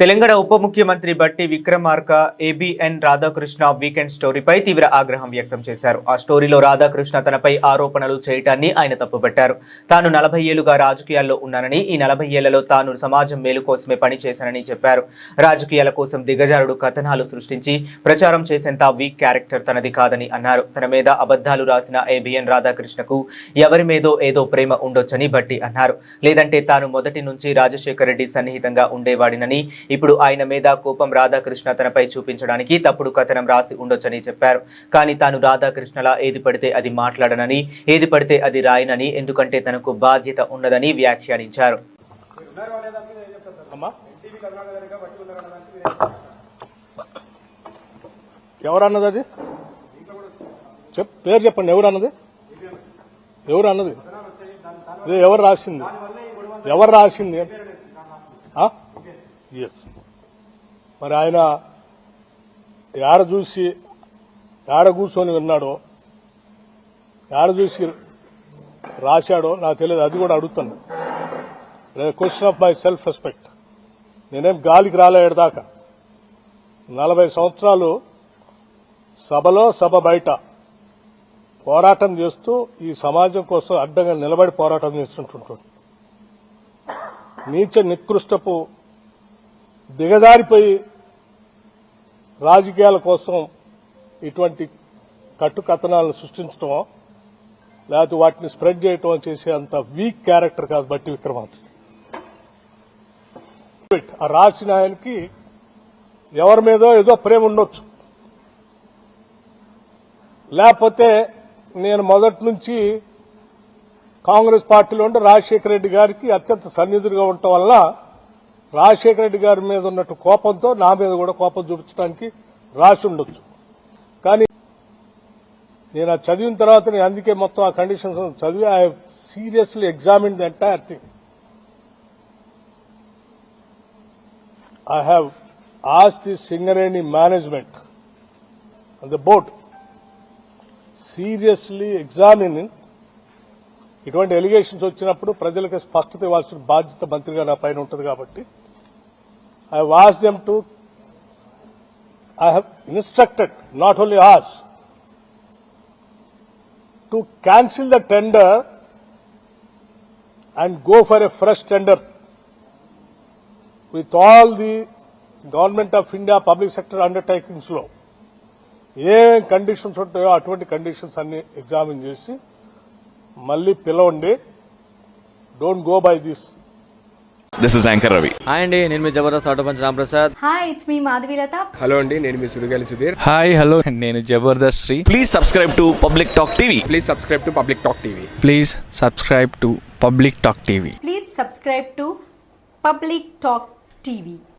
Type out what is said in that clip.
తెలంగాణ ఉప ముఖ్యమంత్రి Bhatti Vikramarka ABN Radhakrishna weekend స్టోరీపై తీవ్ర ఆగ్రహం వ్యక్తం చేశారు. ఆ స్టోరీలో రాధాకృష్ణ తనపై ఆరోపణలు చేయటాన్ని ఆయన తప్పుపట్టారు. తాను నలభై ఏళ్ళుగా రాజకీయాల్లో ఉన్నానని ఈ నలభై ఏళ్ళలో తాను సమాజం మేలు కోసమే పనిచేశానని చెప్పారు. రాజకీయాల కోసం దిగజారుడు కథనాలు సృష్టించి ప్రచారం చేసేంత వీక్ క్యారెక్టర్ తనది కాదని అన్నారు. తన మీద అబద్ధాలు రాసిన ఏబిఎన్ రాధాకృష్ణకు ఎవరి మీదో ఏదో ప్రేమ ఉండొచ్చని బట్టి అన్నారు. లేదంటే తాను మొదటి నుంచి రాజశేఖర రెడ్డి సన్నిహితంగా ఉండేవాడినని ఇప్పుడు ఆయన మీద కోపం రాధాకృష్ణ తనపై చూపించడానికి తప్పుడు కథనం రాసి ఉండొచ్చని చెప్పారు. కానీ తాను రాధాకృష్ణలా ఏది పడితే అది మాట్లాడనని ఏది పడితే అది రాయనని ఎందుకంటే తనకు బాధ్యత ఉన్నదని వ్యాఖ్యానించారు. అమ్మా. ఎవరన్నది అది? చెప్ పేరు చెప్పండి ఎవరు అన్నది ఎవరు అన్నది ఎవరు రాసింది? ఎవరు రాసింది? ఎస్ మరి ఆయన ఏడ చూసి ఏడ కూర్చొని విన్నాడో ఏడ చూసి రాశాడో నాకు తెలియదు. అది కూడా అడుగుతాను. Question of my self respect నేనేం గాలికి రాలేడు దాకా. నలభై సంవత్సరాలు సభలో సభ బయట పోరాటం చేస్తూ ఈ సమాజం కోసం అడ్డంగా నిలబడి పోరాటం చేస్తుంటుంటాడు నీచ నికృష్టపు దిగజారిపోయి రాజకీయాల కోసం ఇటువంటి కట్టుకథనాలను సృష్టించడం లేకపోతే వాటిని స్ప్రెడ్ చేయటం చేసే అంత వీక్ క్యారెక్టర్ కాదు బట్టి విక్రమార్క. ఆ రాసిన ఆయనకి ఎవరి మీదో ఏదో ప్రేమ ఉండొచ్చు. లేకపోతే నేను మొదటి నుంచి కాంగ్రెస్ పార్టీలో ఉండి రాజశేఖర రెడ్డి గారికి అత్యంత సన్నిధులుగా ఉండటం వల్ల రాజశేఖర రెడ్డి గారి మీద ఉన్నట్టు కోపంతో నా మీద కూడా కోపం చూపించడానికి రాసి ఉండొచ్చు. కానీ నేను ఆ చదివిన తర్వాత నేను అందుకే మొత్తం ఆ కండిషన్స్ చదివి I seriously examine the entire thing I have asked the Singareni management and the board seriously examining ఇటువంటి ఎలిగేషన్స్ వచ్చినప్పుడు ప్రజలకు స్పష్టత ఇవ్వాల్సిన బాధ్యత మంత్రిగా నా పైన ఉంటుంది కాబట్టి I was them to I have instructed not only as to cancel the tender and go for a fresh tender with all the government of India public sector అండర్టేకింగ్స్లో. ఏ కండిషన్స్ ఉంటాయో అటువంటి కండిషన్స్ అన్ని ఎగ్జామిన్ చేసి మళ్ళీ పిలవండి. Don't go by this this is anchor Ravi hi అండి నేను మీ Jabardasth auto punch Ramprasad. Hi it's me Madhavilatha. Hello అండి నేను మీ సుడిగాలి సుధీర్. హాయ్ హలో నేను Jabardasth Sri. Please subscribe to public talk TV please subscribe to public talk TV please subscribe to public talk TV please subscribe to public talk TV